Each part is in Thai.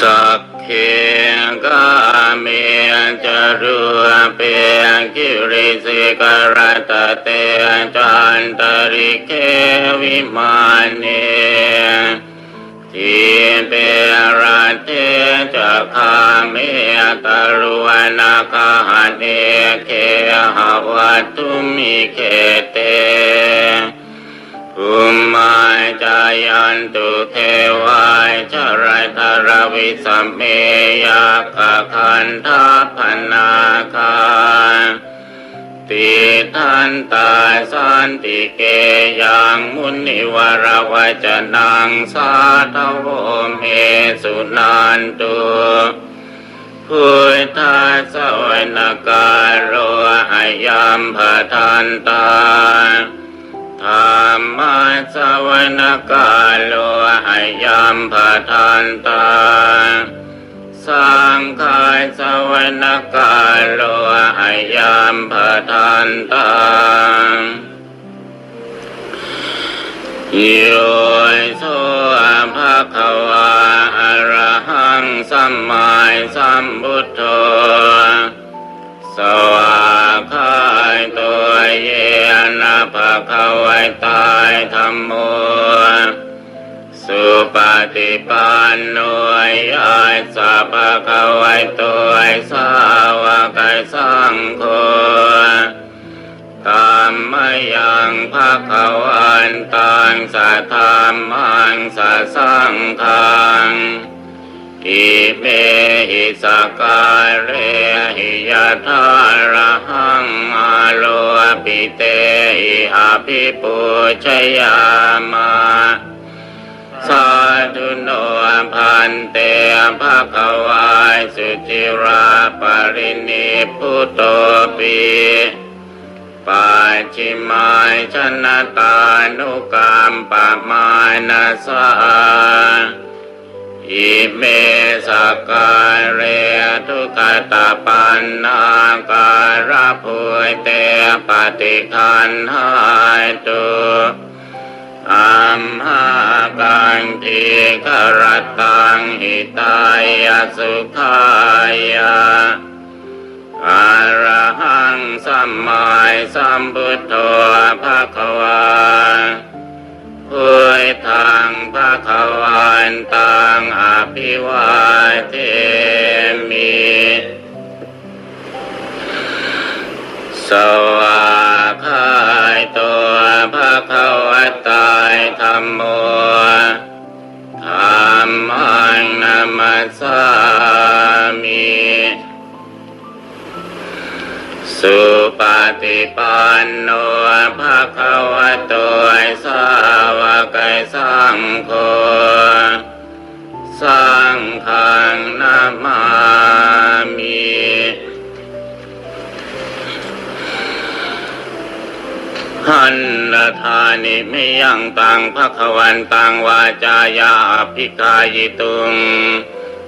สักเคกาเมจรุเปกิริสิกรตเตจันตริเควิมานีทีเปรเทจะคาเมตารุวนาคาเนเคหวัตุมิเคเตภูมิจายันตุเทวา วิสัมเมยาคคันทาพนาคาติทันตาสันติเกยังมุนิวรวจนังสาทโวเมสุนันตุพุทธาสวนการโรอยัมภทันตา ธรรมะสวนกาโลอายัมปทันตาสังฆายสวนกาโลอายัมปทันตาโยโสภะคะวาอะระหังสัมมาสัมพุทโธสวากขายตัวเยนะภะคะวะ ธรรมโมสุปฏิปันโนยายสัพพะคะวะตัวสาวกสังโฆตามมยังภะคะวันตังสัทธามังสัสังฆังอิ เมหิสกาเรหิยะทาระหังอาโลปิเตหิอาภิปุชยามาสาธุโนพันเตภะคะวายสุจิราปรินิพพุโตปีปัจฉิมายชนะตานุกรรมปะมานาสา อิเมสการเรทุกตาปันนาการะพุยเตปฏิคันหายตุอัมหากังทีกรตังหิตายสุขายาอะรหังสัมมาสัมพุทโธภะคะวา พุทังภะคะวันตังอภิวาเทมิสวากายตัวภะคะวะตายธรรมโมธรรมังนามัสสามิสุปฏิปันโนภะคะวะโตสาว สังโฆสังฆังนามามิหันละทานิไมิยังตังภะควันตังวาจายาภิกายิตุง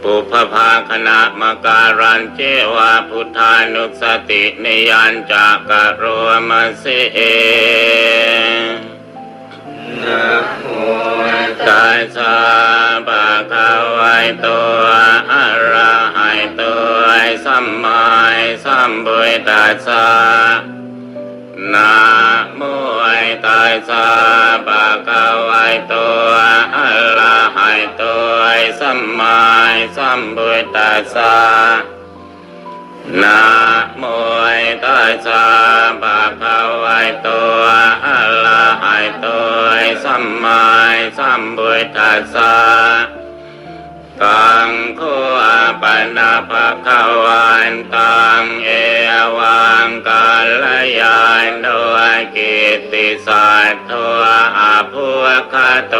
ปุพพาคณะมการันเจวาพุทธานุสติ นิยันจากกโรมาเส นะโมตัสสะภะคะวะโตอะระหะโตสัมมาสัมพุทธัสสะนะโมตัสสะภะคะวะโตอะระหะโตสัมมาสัมพุทธัสสะนะโมตัสสะภะคะวะโต อะระหะโตสัมมาสัมพุทธัสสะตังโคอาปนาภะคะวันตังเอวังกาลยานโดยกิตติสัตถวอาภวคะโต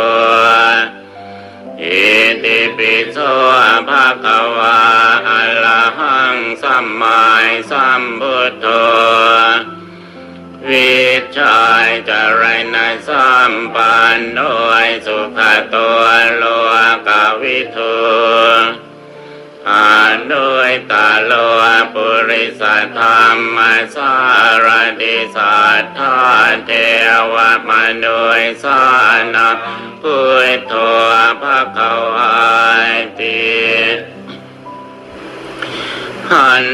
อิติปิโสภะคะวาอะระหังสัมมาสัมพุทโธ ชายจะไรนายสามปานโดยสุขตัวโลกาวิทูอาด้วยตาโลปุริสธรรมสารดิสัทธาเทวมาโดยสานะพุทัวพระขะวาติหัน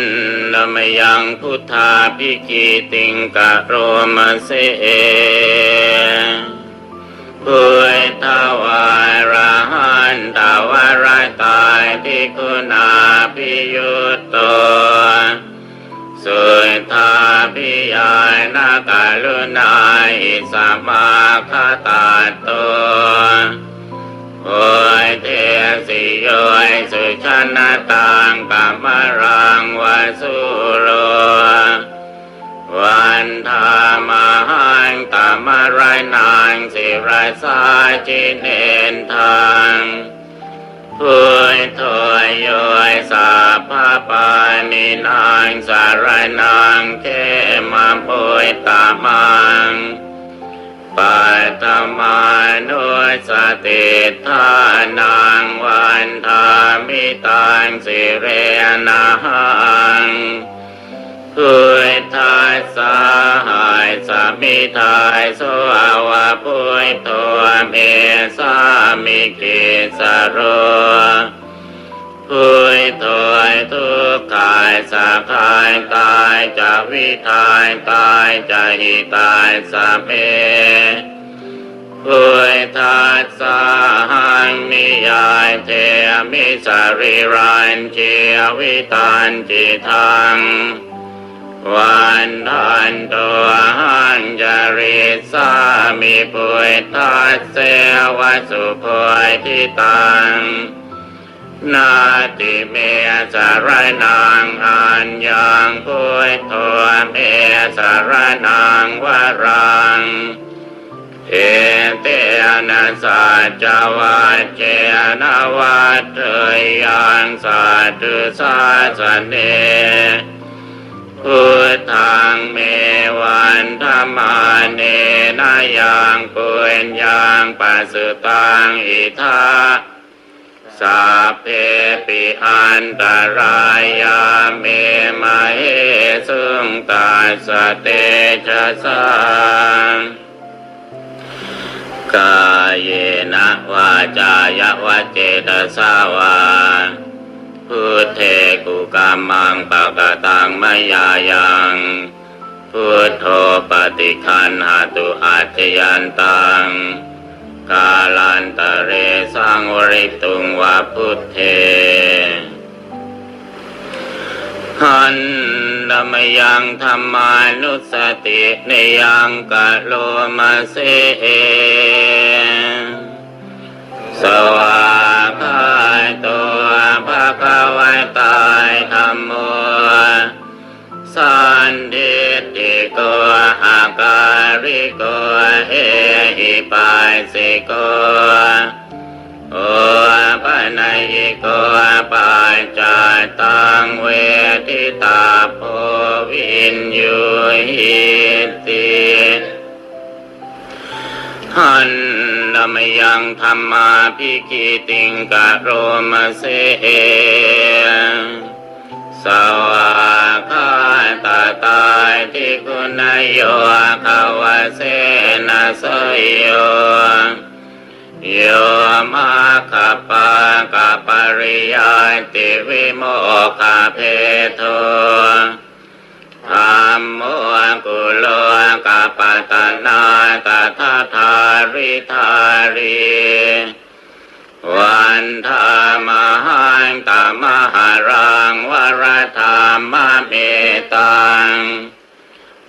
นมยังพุทธาภิกีติงกะโรมาเสพุยทวายระหันตาวารายตายที่คุณาพิยุตโตสุยทาพิยายนากาลุนายอิสมาคาตาโตโอยเทสิ โยยสุชนะตังกามรังวาสุโร วันธามหังตามรายนางสิรายสาจิเนนทางพุยถอยโยยสาพาปานินางสารายนางเทมาพุยตามัง ปัตตมานุสติทานางวันทามิตังสิเรนังพุยทายสหายสามิทายสวาวาพุยตัวเมสามิกิสโร พุยถอยทุกขายสาขายตายจะวิทายตายจะหิตายสาเมพุยทัสสาหังนิยายเทมิสาริรันเจีวิตานจิทังวันทันตัวหังจาริสามิปุยทัสเสวสุภยทิตัง นาติเมสารนางอันยังพุยตัวเมสารนางวรังเอเตนะสัจวัจเจนะวัตเถยยังสัตตุสาสเนพุทธังเมวันธรรมาเนนายังปุญยังปัสสตังอิทา สัพเพปิอันตรายาเมมาเฮสุงตาสเตชะสังกายเยนะวาจายะวเจตสาวาพุทเทกุกามังปะกตังมยายังพุทโธปฏิคันหาตุอาจยันตัง กาลันตะเรสังวริตุงวาพุทเทหันลมยังธรรมานุสติในยังกะโลมาเสสวาคายตัวภะคะวะตายธรรมโมสันทิติโกอ ริโกเอหิปัสสิโกโอปะนัยโกปัจจาตังเวทิตาโพวินยูหิติหันลมยังธรรมาพิกิติงกะโรมาเสสวาคาตาตายที่คุณโยคา เสนาสยโยโยมาคาปากาปริยติวิโมคาเพโทธรรมโมกุโลกาปตนาตถาทาริทารีวันธามหังตามหารังวรธรรมเมตัง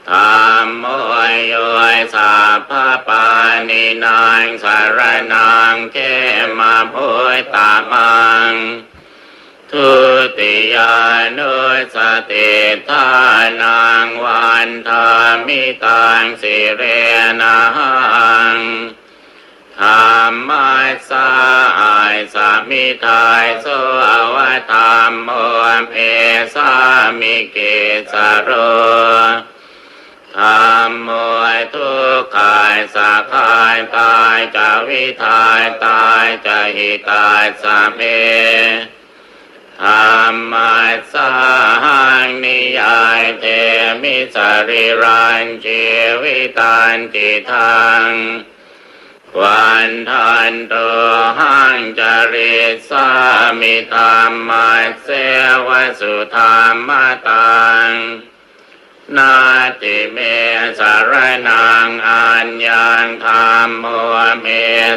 ธรรมโมยโยยสา พาปานินางสารนางเขมาโพยตามัง ทุติยานุสติทานางวันธามิตังสิเรนังธรรมายสายสามิทายโสอวธรรมโมเพสามิเกสโร ธรรมโมยทุกขายสาขายตายจะวิทายตายจะหิตายสาเมธรรมัสสาหังนิยายเทมิสริรันชีวิตันติทังวันทันโตหังจริสามิธรรมาเสวสุธรรมตัง นาติเมสารนังอัญญังธรรมโมเม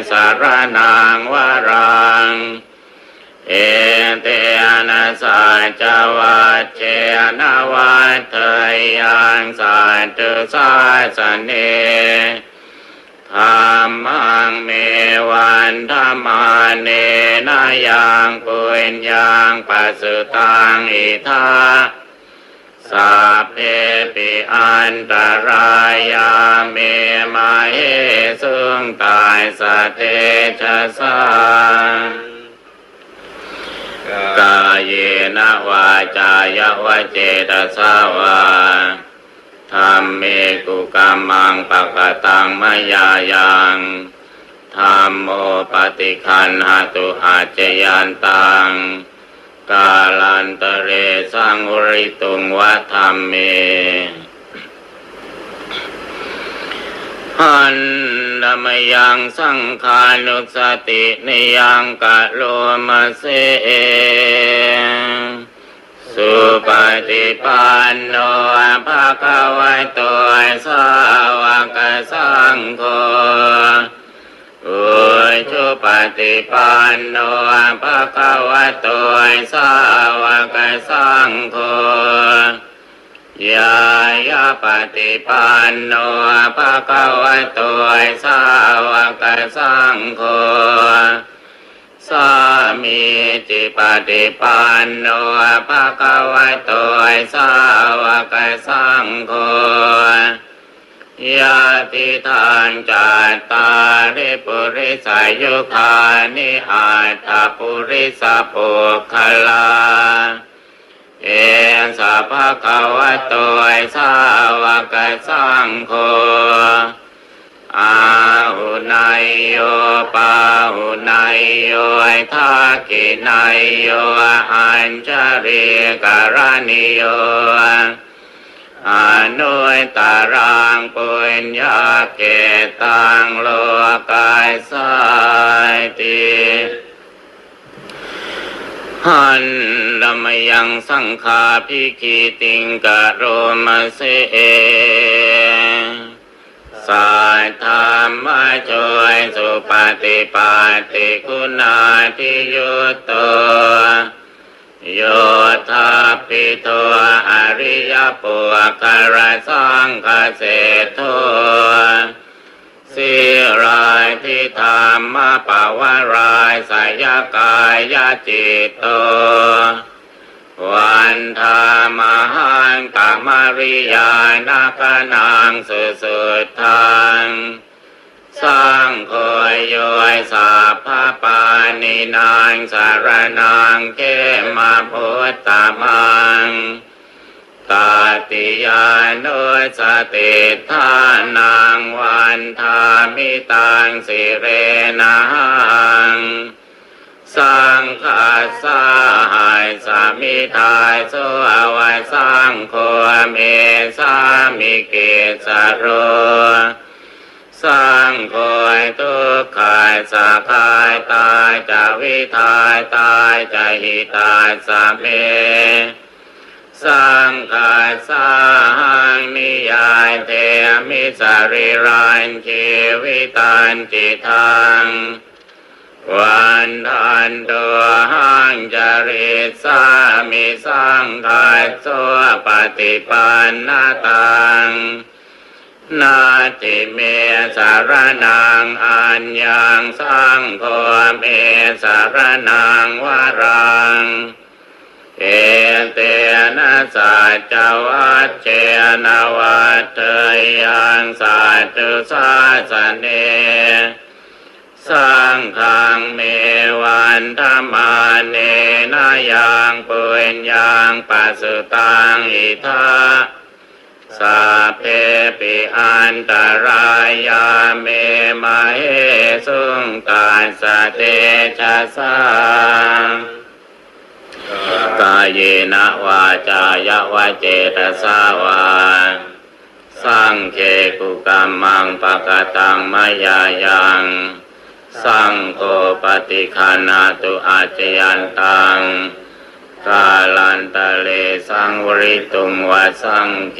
สารนังวรังเอเตนะสัจวัจเจนะวัฏเทยังสัจตุสาสเนธรรมังเมวันธรรมาเนนายังปุญญังปัสสตังอิทา สัพเพปิอันตรายาเมมาเฮสุงตายสเตชะสากายเยนวาจายวเจตสาวาธรรมเมกุกรรมังปะกตังมยายังธรรมโมปฏิคันหตุอาจยันตัง กาลันตะเรสังวริตุงวัธรรมเมหันดมยังสังขานุสตินิยังกะโลมาเสสุปฏิปันโนภะคะวะโตสาวกสังโฆ ปฏิปันโนภะคะวะโตสาวกสังโฆยายาปฏิปันโนภะคะวะโตสาวกสังโฆสามีจิปฏิปันโนภะคะวะโตสาวกสังโฆ ยาติทานจัตตาริปุริสายุคานิอาตาปุริสาปุคลา เอสะภะคะวะโตสาวกสังโฆอาหุนายโยปาหุนายโยทักขินายโยอัญชริการณิโย อนุยตารางปุญญาเกตังโลกายสายติหันลมยังสังขาพิกิติงกะโรมาเสสายธรรมช่วยสุปฏิปัติคุณาทิยุตโตโยธาปิโต อริยปุคารสังคเสโทสิรายที่ธรรมปาวารายสายกายจิตโตวันธามหังกามริยานาคนางสุสุดทางสร้างคอยโยยสาพาปานินางสารนางเกมาพุทธามัง ตาติยานุสติทานางวันทามิตังสิเรนังสังฆาสาหายสามิทายโสอวาสังโฆเมสามิเกสโรสร้างคอยทุกขายสาขายตายจะวิทายตายจะหิตายสาเม สร้างขายสาหังนิยายเทมิสาริรันชีวิตันจิตังวันทันตัวหังจริตสามิสังขายโสปฏิปันนาตังนาติเมสารนังอัญญังสังโฆเมสารนังวารัง เอเตนะสัจวัตเจนะวัตเทยังสัจจุสาสเนสังฆังเมวันธรรมาเนนายังปุญญังปัสตังอิทาสัพเพปิอันตรายาเมมาเฮสุงตาสเตชะสา กายเยนะวาจายวเจตสาวาสังเคกุกรรมังปะกตังมายายังสังโฆปฏิคานาตุอาจยันตังกาลันตะเลสังวริตุงวะสังเค